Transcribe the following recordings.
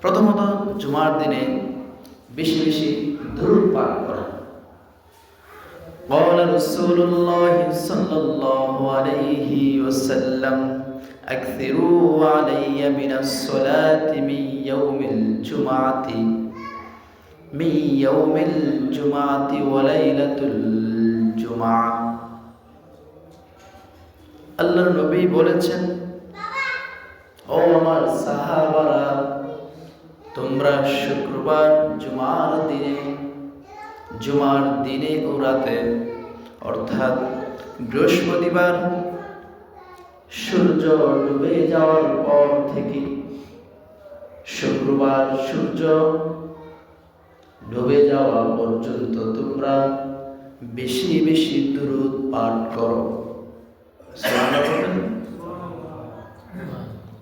প্রথমত জুমার দিনে বেশি বেশি দরুদ পাঠ করা قال رسول الله صلى الله عليه وسلم أكثروا علي من الصلاة من يوم الجمعة من يوم الجمعة وليلة الجمعة আল্লাহর নবী বলেছেন ও আমার সাহাবারা তোমরা শুক্রবার জুমার দিনে জুমার দিনে ও রাতে, অর্থাৎ বৃহস্পতিবার, সূর্য ডুবে যাওয়ার পর থেকে শুক্রবার সূর্য ডুবে যাওয়া পর্যন্ত তোমরা বেশি বেশি দূরত পাঠ করো।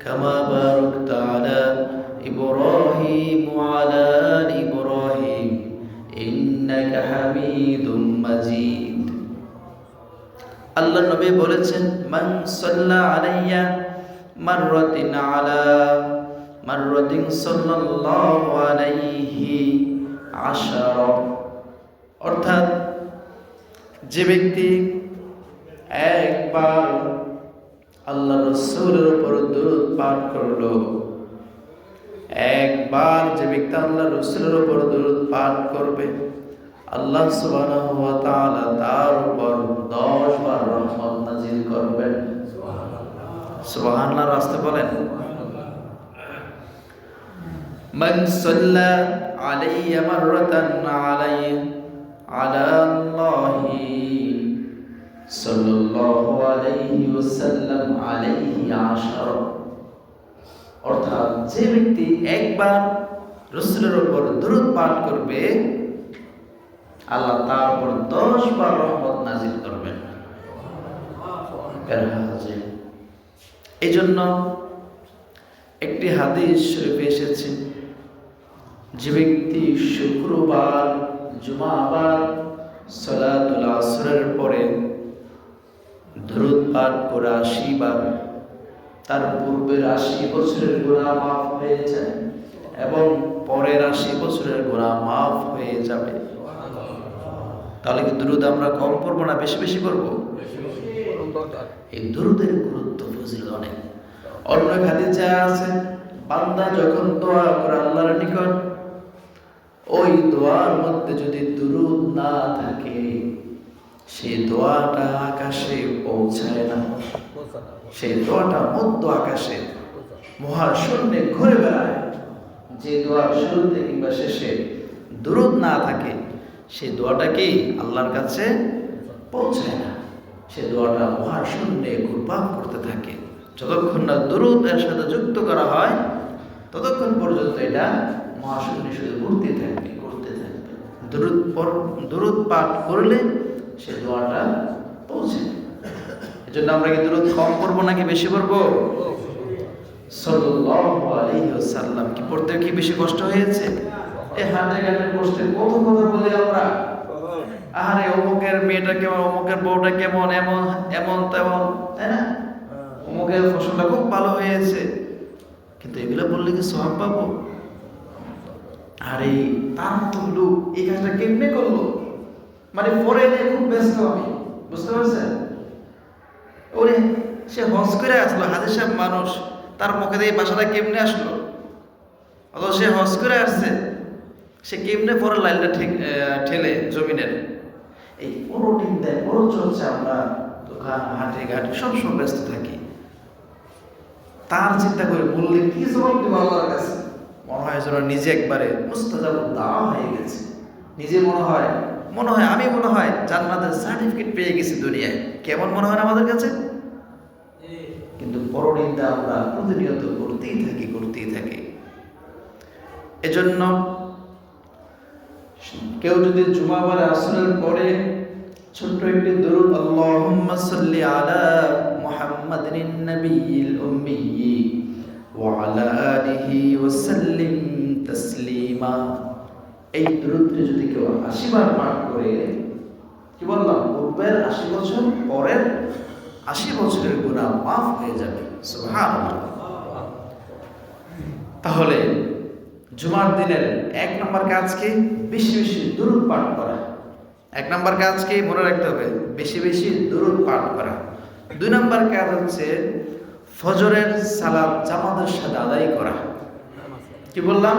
كما باركت على إبراهيم وعلى آل إبراهيم إنك حميد مجيد আল্লাহ নবী বলেছেন মান সাল্লা আলাইয়া মাররাতিন আলা মাররাতিন সাল্লাল্লাহু আলাইহি আশারা অর্থাৎ যে ব্যক্তি একবার আল্লাহ রসুলের উপর দূরত পাঠ করল। একবার যে ব্যক্তি আল্লাহ রসুলের উপর দূরত পাঠ করবে, আল্লাহ সুবহানাহু ওয়া তাআলা তার উপর 10 বার রহমত নাযিল করবেন। সুবহানাল্লাহ রাস্তে বলেন। মান সাল্লা আলাইয়া আলা আল্লাহি صلى الله عليه وسلم عليه عشر অর্থাৎ যে ব্যক্তি একবার রসুলের উপর দূরত পাঠ করবে আল্লাহ তার উপর দশ বার রহমত নাজিল করবেন এই জন্য একটি হাদিস শরীফে এসেছে যে ব্যক্তি শুক্রবার জুমাবার সলাতুল আসরের পরে দরুদ পাঠ করে আশি বার তার পূর্বের আশি বছরের গোড়া মাফ হয়ে যায় এবং পরের আশি বছরের গোড়া মাফ হয়ে যাবে। তাহলে কি দুরুদ আমরা কম পড়ব না বেশি বেশি করব এই দুরুদের গুরুত্ব ফজিল অনেক। অন্য খাদি যা আছে, বান্দা যখন দোয়া করে আল্লাহর নিকট, ওই দোয়ার মধ্যে যদি দুরুদ না থাকে সেই দোয়াটা আকাশে পৌঁছায় না। সেই দোয়াটা মধ্য আকাশে মহাশূন্যে ঘুরে বেড়ায়। যে দোয়ার শুরুতে কিংবা শেষে দুরুদ না থাকে সেই দোয়াটা কি আল্লাহর কাছে পৌঁছায় না? সে দোয়াটা মহাশূন্যে ঘুরপাক করতে থাকে। যতক্ষণ না দুরুদ এর সাথে যুক্ত করা হয়, ততক্ষণ পর্যন্ত এটা মহাশূন্যে শুধু ঘুরতে থাকবে ঘুরতে থাকবে দুরুদ দুরুদ পাঠ করলে সে দোয়াটা পৌঁছে এজন্য আমরা কি দূরত কম করব নাকি বেশি করব ওয়াসাল্লাম। কি পড়তে কি বেশি কষ্ট হয়েছে? এই হাতে ঘাটে কষ্টে কত কথা বলি আমরা? আরে অমুকের মেয়েটা কেমন, অমুকের বউটা কেমন, এমন এমন, তেমন, তাই না? অমুকের ফসলটা খুব ভালো হয়েছে। কিন্তু এগুলো বললে কি সব পাবো? আরে, তার মতো লোক এই কাজটা কেমনে করল? মানে পরে নিয়ে খুব ব্যস্ত আমি, বুঝতে পারছেন? ওরে, সে হজ করে আসলো, হাজির সাহেব মানুষ, তার মুখে দিয়ে বাসাটা কেমনে আসলো? অত সে হজ করে আসছে, সে কেমনে পরে লাইনটা ঠেলে জমিনের? এই দিন দেয় পুরো চলছে আমরা, দোকান, হাটে ঘাটে সবসময় ব্যস্ত থাকি। তার চিন্তা করে বললে, কি জবাব দেবো আল্লাহর কাছে মনে হয় যেন নিজে একবারে মুস্তাজাব দাওয়া হয়ে গেছে। নিজে মনে হয় মনে হয়, আমি মনে হয় জান্নাতের সার্টিফিকেট পেয়ে গেছি দুনিয়ায়। কেমন মনে হয় আমাদের কাছে? কিন্তু পরনিন্দা আমরা প্রতিনিয়ত করতেই থাকি করতেই থাকি। এজন্য কেউ যদি জুমাবার আসরের পরে ছোট্ট একটি দরুদ, আল্লাহুম্মা সাল্লি আলা মুহাম্মাদিন নবিয়িল উম্মি ওয়া আলা আলিহি ওয়া সাল্লিম তাসলিমা। এই দরুদটি যদি কেউ আশি বার পাঠ করে, কি বললাম? পূর্বের আশি বছর পরের আশি বছরের গুণা মাফ হয়ে যাবে। তাহলে জুমার দিনের এক নম্বর কাজ কি? বেশি বেশি দূরত পাঠ করা। এক নম্বর কাজ কি? মনে রাখতে হবে, বেশি বেশি দূরত পাঠ করা। দুই নম্বর কাজ হচ্ছে ফজরের সালাদ জামাতের সাথে আদায় করা। কি বললাম?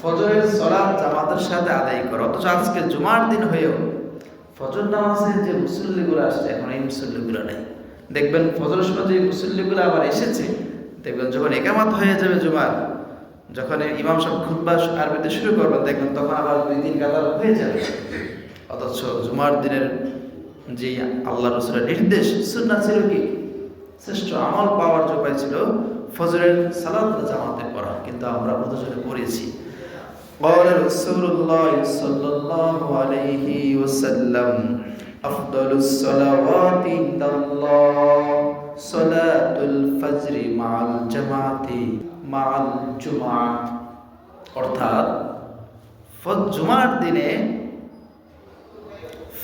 ফজরের সালাদ জামাতের সাথে আদায় করা। অথচ আজকে জুমার দিন হয়েও ফজর নামাজে যে মুসল্লিগুলো আসছে, এখন এই মুসল্লিগুলো নেই। দেখবেন ফজরের সময় যে মুসল্লিগুলো আবার এসেছে, দেখবেন যখন একামাত হয়ে যাবে জুমার, যখন ইমাম সাহেব খুতবা আরবিতে শুরু করবেন, দেখবেন তখন আবার দুই দিন কাতার হয়ে যাবে। অথচ জুমার দিনের যে আল্লাহ রসুলের নির্দেশ সুন্না ছিল কি? শ্রেষ্ঠ আমল পাওয়ার যে উপায় ছিল ফজরের সালাত জামাতে পড়া। কিন্তু আমরা প্রদর্শনে পড়েছি। قال رسول الله صلى الله عليه وسلم أفضل الصلوات عند الله صلاة الفجر مع الجماعة مع الجمعة অর্থাৎ ফ- জুমার দিনে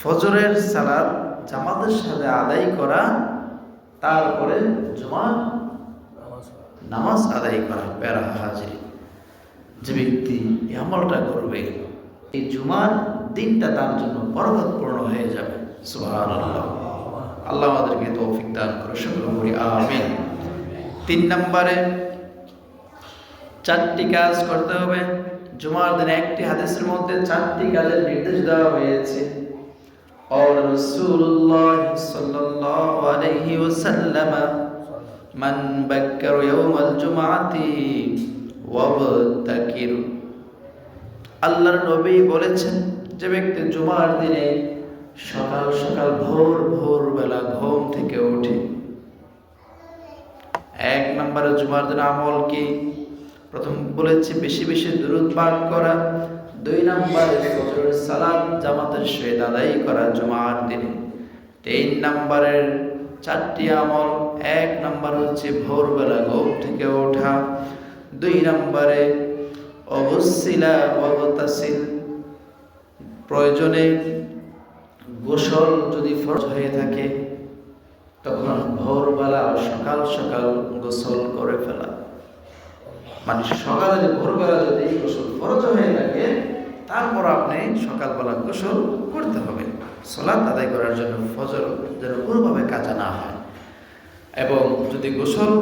ফজরের সালাদ জামাতের সাথে আদায় করা তারপরে জুমার নামাজ আদায় করা প্যারা হাজিরি যে ব্যক্তি এই আমলটা করবে, এই জুমার দিনটা তার জন্য পরবতপূর্ণ হয়ে যাবে। সুহান আল্লাহ আমাদেরকে তৌফিক দান করে সকল করি আমিন। তিন নম্বরে, চারটি কাজ করতে হবে। জুমার দিনে একটি হাদিসের মধ্যে চারটি কাজের নির্দেশ দেওয়া হয়েছে। আর রাসূলুল্লাহ সাল্লাল্লাহু আলাইহি ওয়াসাল্লাম মান বাক্কার ইয়াউমাল জুমআতি আল্লাহর নবী বলেছেন যে ব্যক্তি জুমার দিনে সকাল সকাল ভোর ভোরবেলা ঘুম থেকে ওঠে এক নম্বরে জুমার দিন আমল কি? প্রথম বলেছি বেশি বেশি দূরত পান করা। দুই নম্বরে ফজরের সালাদ জামাতের সহিত দাদাই করা জুমার দিনে। তিন নম্বরের চারটি আমল, এক নম্বর হচ্ছে ভোরবেলা ঘুম থেকে ওঠা। দুই নম্বরে অবশিলা অবতাসিল। প্রয়োজনে গোসল যদি ফরজ হয়ে থাকে, তখন ভোরবেলা সকাল সকাল গোসল করে ফেলা। মানে সকালে ভোরবেলা যদি গোসল ফরজ হয়ে থাকে, তারপর আপনি সকালবেলা গোসল করতে হবে। সলাৎ আদায় করার জন্য ফজর যেন কোনোভাবে কাজা না হয়। এবং যদি গোসল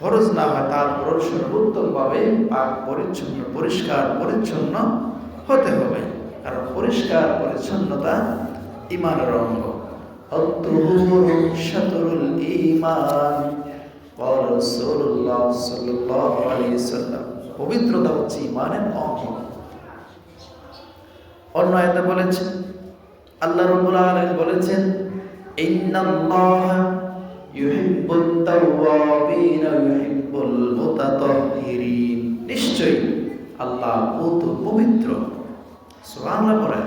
ফরজ না হয় তারপরও সর্বোত্তমভাবে পাক পরিচ্ছন্ন, পরিষ্কার, পরিচ্ছন্ন হতে হবে। কারণ পরিষ্কার, পরিচ্ছন্নতা ইমানের অঙ্গ। শতরুল ইমান পবিত্রতা হচ্ছে ইমানের অঙ্গ। অন্য আয়তা বলেছেন আল্লাহ রবুল্লা আলম বলেছেন মুতাতাহহিরিন নিশ্চয়ই আল্লাহ পবিত্র। পড়েন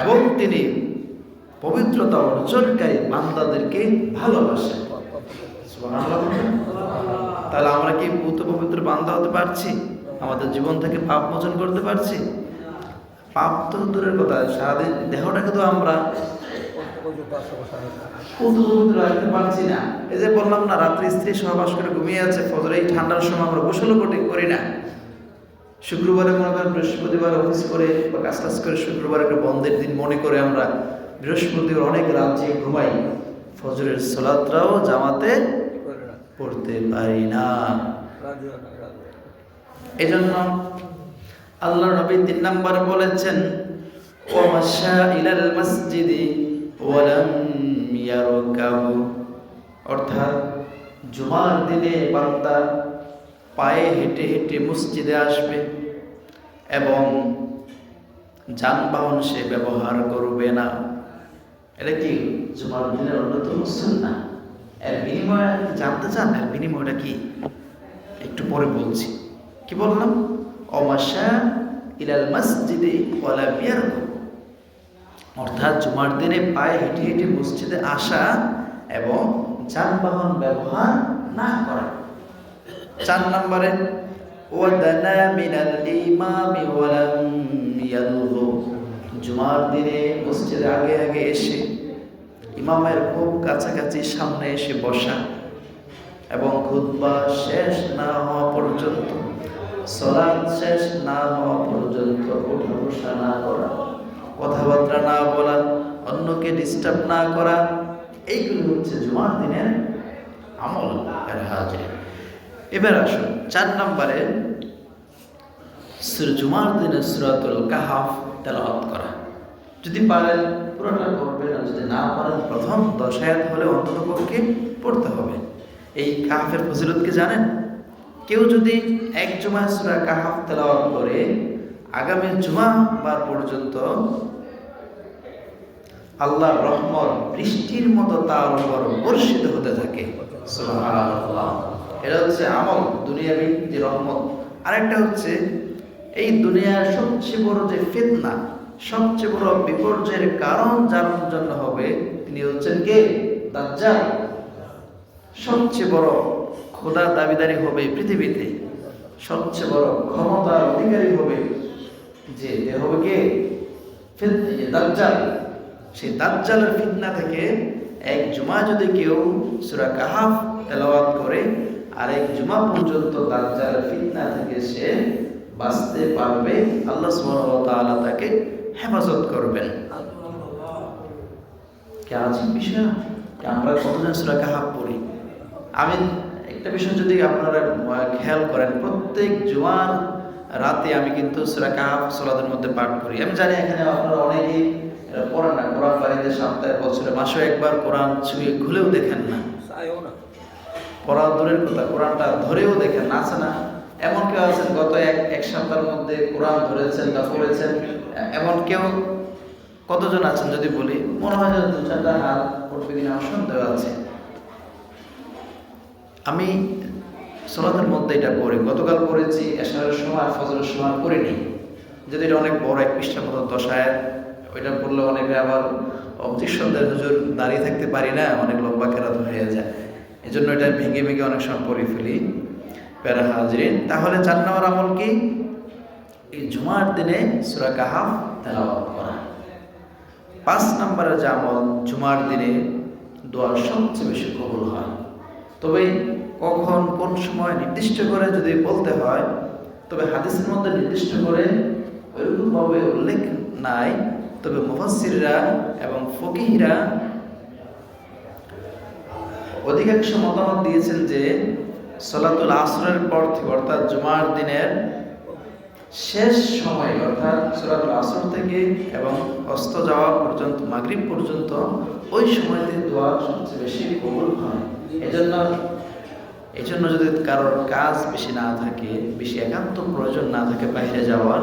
এবং তিনি পবিত্রতা অর্জনকারী বান্দাদেরকে ভালোবাসেন। তাহলে আমরা কি ভূত পবিত্র বান্দা হতে পারছি? আমাদের জীবন থেকে পাপ মোচন করতে পারছি? পাপ তো দূরের কথা, সারাদিন দেহটাকে তো আমরা পূত এই যে বললাম না, রাত্রি স্ত্রী সহবাস করে ঘুমিয়ে আছে, ফজর এই ঠান্ডার সময় আমরা গোসলও করি করি না। শুক্রবারে মনে করেন বৃহস্পতিবার অফিস করে বা কাজ টাজ করে শুক্রবার একটা বন্ধের দিন মনে করে আমরা বৃহস্পতিবার অনেক রাত যে ঘুমাই। ফজরের সলাতরাও জামাতে পড়তে পারি না। এজন্য আল্লাহ নবী তিন নম্বর বলেছেন ওমাশা ইলাল মসজিদি ওয়ালাম ইয়ারকাবু। অর্থাৎ জুমার দিনে বান্দা পায়ে হেঁটে হেঁটে মসজিদে আসবে এবং যানবাহন সে ব্যবহার করবে না। এটা কি জুমার দিনের অন্যতম না এর বিনিময়ে জানতে চান? এর বিনিময়টা কি? একটু পরে বলছি। কি বললাম? অমাশা ইলাল মসজিদে ওয়ালা বিয়ারকুম অর্থাৎ জুমার দিনে পায়ে হেঁটে হেঁটে মসজিদে আসা এবং যানবাহন ব্যবহার না করা। চার নম্বরে জুমার দিনে মসজিদে আগে আগে এসে ইমামের খুব কাছাকাছি সামনে এসে বসা এবং খুতবা শেষ না হওয়া পর্যন্ত সলাদ শেষ না হওয়া পর্যন্ত ওঠা বসা না করা। কথাবার্তা না বলা, অন্যকে ডিস্টার্ব না করা, এইগুলো হচ্ছে জুমার দিনের আমল এর হাজির। এবার আসুন, চার নম্বরে জুমার দিনে সুরাতুল কাহাফ তেলাওয়াত করা। যদি পারেন, পুরোটা করবেন আর যদি না পারেন, প্রথম দশ আয়াত হলে অন্তত পক্ষে পড়তে হবে। এই কাহাফের ফজিলত কি জানেন? কেউ যদি এক জুমা সুরা কাহাফ তেলাওয়াত করে আগামী জুমা বার পর্যন্ত আল্লাহর রহমত বৃষ্টির মতো তার উপর বর্ষিত হতে থাকে। এটা হচ্ছে আমল দুনিয়াবি যে রহমত। আরেকটা হচ্ছে এই দুনিয়ার সবচেয়ে বড় যে ফিতনা সবচেয়ে বড় বিপর্যয়ের কারণ যার জন্য হবে তিনি হচ্ছেন কে? দাজ্জাল। সবচেয়ে বড় খোদা দাবিদারি হবে পৃথিবীতে। সবচেয়ে বড় ক্ষমতার অধিকারী হবে যে এ হবে কে দাজ্জাল, সেই দাজ্জালের ফিতনা থেকে এক জুমা যদি কেউ সূরা কাহাফ তেলাওয়াত করে আর এক জুমা পর্যন্ত দাজ্জালের ফিতনা থেকে সে বাঁচতে পারবে, আল্লাহ সুবহানাহু ওয়া তাআলা তাকে হেফাজত করবেন। কে আছে বিষয়? আমরা কতজন সূরা কাহাফ পড়ি? আমি একটা বিষয় যদি আপনারা খেয়াল করেন, প্রত্যেক জুমার রাতে আমি কিন্তু সূরা কাহাফ সলাদের মধ্যে পাঠ করি। আমি জানি এখানে আপনারা অনেকেই পড়েন না কোরআন বাড়িতে সপ্তাহে বছরে মাসে একবার কোরআন ছুঁয়ে খুলেও দেখেন না। পড়া দূরের কথা কোরআনটা ধরেও দেখেন না আছে না? এমন কেউ আছেন গত এক এক সপ্তাহের মধ্যে কোরআন ধরেছেন বা পড়েছেন এমন কেউ কতজন আছেন যদি বলি? মনে হয় যে দু চারটা হাত কিনা আমার সন্দেহ আছে। আমি সলাতের মধ্যে এটা পড়ি। গতকাল পড়েছি, এশারের সময় আর ফজরের সময় পড়িনি। যদি এটা অনেক বড় এক পৃষ্ঠার মতো দশায় ওইটা পড়লে অনেকে আবার অবজেকশন দেয় হুজুর দাঁড়িয়ে থাকতে পারি না, অনেক লম্বা কেরাত হয়ে যায়। এই জন্য এটা ভেঙে ভেঙে অনেক সময় পড়ে ফেলি। প্যারা হাজরিন, তাহলে চার নম্বর আমল কি? এই জুমার দিনে সুরা কাহাফ তেলাওয়াত করা। পাঁচ নম্বরের যে আমল, জুমার দিনে দোয়ার সবচেয়ে বেশি কবুল হয়। তবে কখন কোন সময় নির্দিষ্ট করে যদি বলতে হয়, তবে হাদিসের মধ্যে নির্দিষ্ট করে ওইরকমভাবে উল্লেখ নাই। তবে মুফাসসিররা এবং ফকিহরা অধিকাংশ মতামত দিয়েছেন যে সলাতুল আসরের পর থেকে, অর্থাৎ জুমার দিনের শেষ সময়, অর্থাৎ সূরাতুল আসর থেকে এবং অস্ত যাওয়া পর্যন্ত, মাগরিব পর্যন্ত, ওই সময়তে দোয়া সবচেয়ে বেশি কবুল হয়। এজন্য এই জন্য যদি কারোর কাজ বেশি না থাকে, বেশি একান্ত প্রয়োজন না থাকে বাইরে যাওয়ার,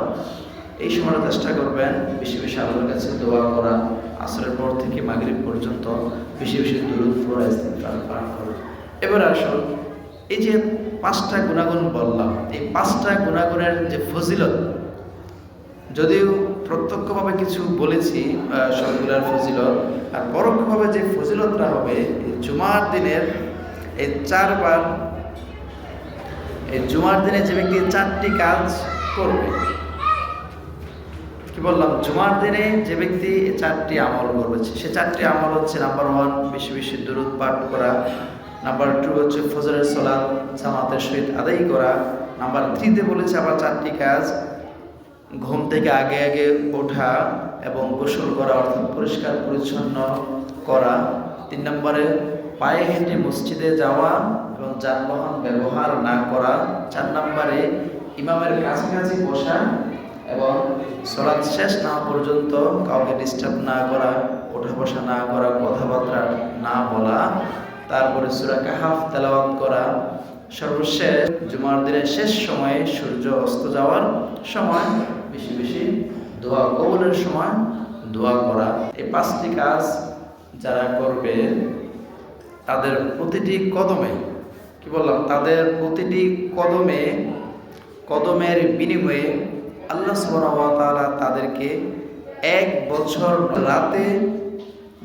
এই সময়টা চেষ্টা করবেন বেশি বেশি আল্লাহর কাছে দোয়া করা, আসরের পর থেকে মাগরিব পর্যন্ত বেশি বেশি দূরত পড়া, ইস্তেগফার, পাঠ করা। এবার আসুন, এই যে পাঁচটা গুণাগুণ বললাম, এই পাঁচটা গুণাগুণের যে ফজিলত, যদিও প্রত্যক্ষভাবে কিছু বলেছি সবগুলার ফজিলত, আর পরোক্ষভাবে যে ফজিলতটা হবে জুমার দিনের এই চারবার, এই জুমার দিনে যে ব্যক্তি চারটি কাজ করবে, কি বললাম? জুমার দিনে যে ব্যক্তি চারটি আমল করবে, সে চারটি আমল হচ্ছে নাম্বার ওয়ান বেশি বেশি দূরত পাঠ করা নাম্বার টু হচ্ছে ফজরের সলাদ জামাতের সহিত আদায় করা নাম্বার থ্রিতে বলেছে আবার চারটি কাজ, ঘুম থেকে আগে আগে ওঠা এবং গোসল করা অর্থাৎ পরিষ্কার পরিচ্ছন্ন করা, তিন নম্বরে পায়ে হেঁটে মসজিদে যাওয়া এবং যানবাহন ব্যবহার না করা, চার নম্বরে ইমামের কাছাকাছি বসা এবং সলাৎ শেষ না পর্যন্ত কাউকে ডিস্টার্ব না করা, ওঠা বসা না করা, কথাবার্তা না বলা, তারপরে সুরা কাহাফ তেলাওয়াত করা, সর্বশেষ জুমার দিনের শেষ সময়ে সূর্য অস্ত যাওয়ার সময়, বেশি বেশি দোয়া কবলের সময় দোয়া করা। এই পাঁচটি কাজ যারা করবে তাদের প্রতিটি কদমে, কি বললাম? তাদের প্রতিটি কদমে, কদমের বিনিময়ে আল্লাহ ওয়া তাদেরকে এক বছর রাতে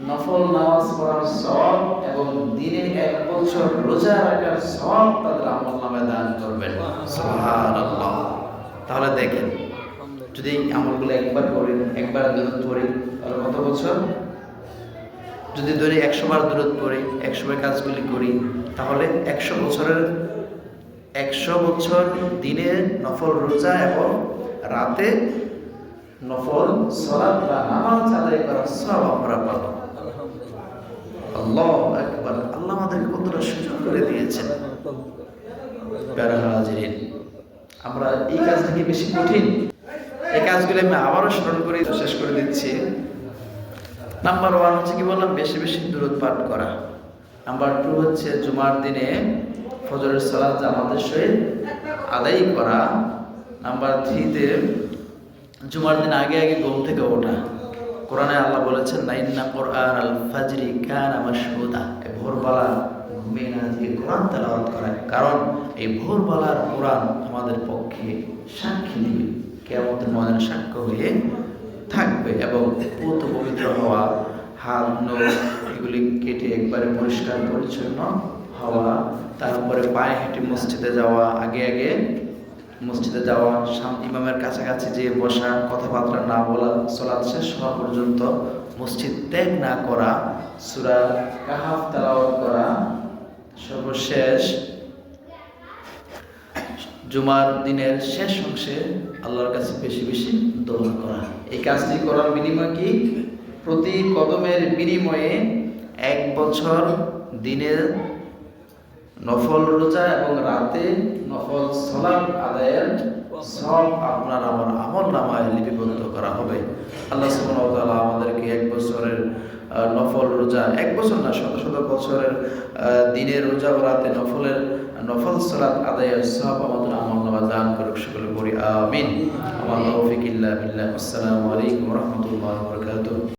নফল নামাজ পড়ার সব এবং দিনে এক বছর রোজা রাখার সওয়াব তাদের আমল নামে দান করবেন। তাহলে দেখেন, যদি আমলগুলো একবার করি একবার পড়ি তাহলে কত বছর? যদি ধরি একশো বার দূরত পড়ি, একশো বার কাজগুলি করি, তাহলে একশো বছরের, একশো বছর দিনে নফল রোজা এবং রাতে নফল সব আমরা আল্লাহ একবার আল্লাহ আমাদেরকে কতটা সুযোগ করে দিয়েছেন। আমরা এই কাজটা কি বেশি কঠিন। এই কাজগুলি আমি আবারও স্মরণ করে, শেষ করে দিচ্ছি। নাম্বার ওয়ান হচ্ছে কি বললাম? বেশি বেশি দূরত পাঠ করা। নাম্বার টু হচ্ছে জুমার দিনে ফজরের সালাত জামাতের সহিত আদায় করা। নাম্বার থ্রিতে জুমার দিন আগে আগে ঘুম থেকে ওঠা। কোরআনে আল্লাহ বলেছেন নাইন্না কোরআন আল ফাজরি কান মাশহুদা। এই ভোরবেলা ঘুমিয়ে না দিয়ে কোরআন তেলাওয়াত করায় কারণ এই ভোরবেলার কোরআন আমাদের পক্ষে সাক্ষী দিবে কেমন মনের সাক্ষ্য হয়ে থাকবে এবং পুত পবিত্র হওয়া, হাত, নখ এগুলি কেটে একবারে পরিষ্কার, পরিচ্ছন্ন হওয়া, তারপরে পায়ে হেঁটে মসজিদে যাওয়া, আগে আগে মসজিদে যাওয়া ইমামের কাছাকাছি যে বসা, কথাবার্তা না বলা, সলাৎ শেষ হওয়া পর্যন্ত মসজিদ ত্যাগ না করা, সুরা কাহাফ তেলাওয়াত করা সর্বশেষ জুমার দিনের শেষ অংশে আল্লাহর কাছে বেশি বেশি দোয়া করা। এই কাজটি করার বিনিময় কি? প্রতি কদমের বিনিময়ে এক বছর দিনের নফল রোজা এবং রাতে নফল সলাপ আদায়ের সব আপনার আমার আমল নামায় লিপিবদ্ধ করা হবে। আল্লাহ সুবহানাহু আমাদেরকে এক বছরের নফল রোজা, এক বছর না, শত শত বছরের দিনের রোজা ও রাতে নফলের নফল সালাত আদায়ের সব আমাদের আমল নামা দান করুক, সকলে করি আমিন। আমার তৌফিক ইল্লা বিল্লাহ। আসসালামু আলাইকুম রহমতুল্লাহ বারাকাতুহু।